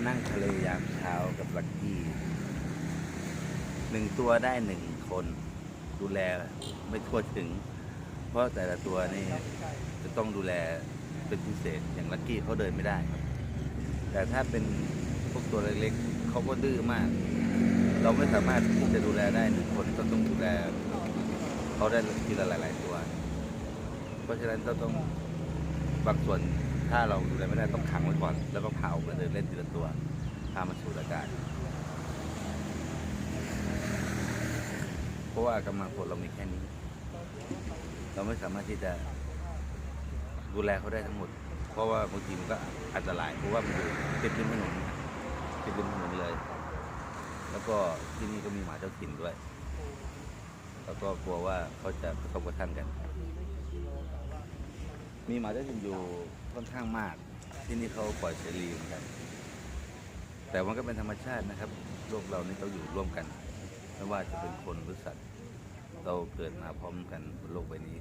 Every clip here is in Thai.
มานั่งทะเลยามเช้ากับลักกี้หนึ่งตัวได้หนึ่งคน ดูแลไม่ทั่วถึง เพราะแต่ละตัวนี่จะต้องดูแลเป็นพิเศษอย่างลักกี้เขาเดินไม่ได้ แต่ถ้าเป็นพวกตัวเล็กๆเขาก็ดื้อมาก เราไม่สามารถที่จะดูแลได้หนึ่งคนก็ต้องดูแลเขาได้ทีละหลาย ๆ ตัว เพราะฉะนั้นเราต้องบางส่วน ถ้าเราดูแลไม่ได้ต้องขังไว้ก่อน แล้วก็พาออกมาเดินเล่นทีละตัว พามาสูดอากาศเพราะว่ากำลังคนเรามีแค่นี้ เราไม่สามารถที่จะดูแลเขาได้ทั้งหมด เพราะว่าบางทีมันก็อันตรายเพราะว่ามันอยู่ติดริมถนนติดริมถนนเลย แล้วก็ที่นี่ก็มีหมาเจ้าถิ่นด้วย แล้วก็กลัวว่าเขาจะกระทบกระทั่งกัน มีหมาเจ้าถิ่นอยู่ค่อนข้างมาก ที่นี่เขาปล่อยเสรีเหมือนกัน แต่มันก็เป็นธรรมชาตินะครับโลกเรานี่เราอยู่ร่วมกันไม่ว่าจะเป็นคนหรือสัตว์ เราเกิดมาพร้อมกันบนโลกใบนี้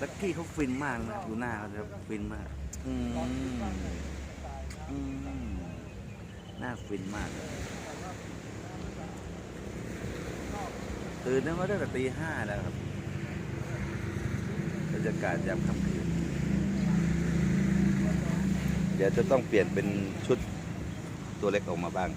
ลักกี้เขาฟินมากนะดูหน้าเขาครับฟินมาก อืมอืมหน้าฟินมากตื่นตั้งแต่ตั้งแต่ตีห้าแล้วครับ รรยากาศยามค่ำคืน เดี๋ยวจะต้องเปลี่ยนเป็นชุดตัวเล็กออกมาบ้าง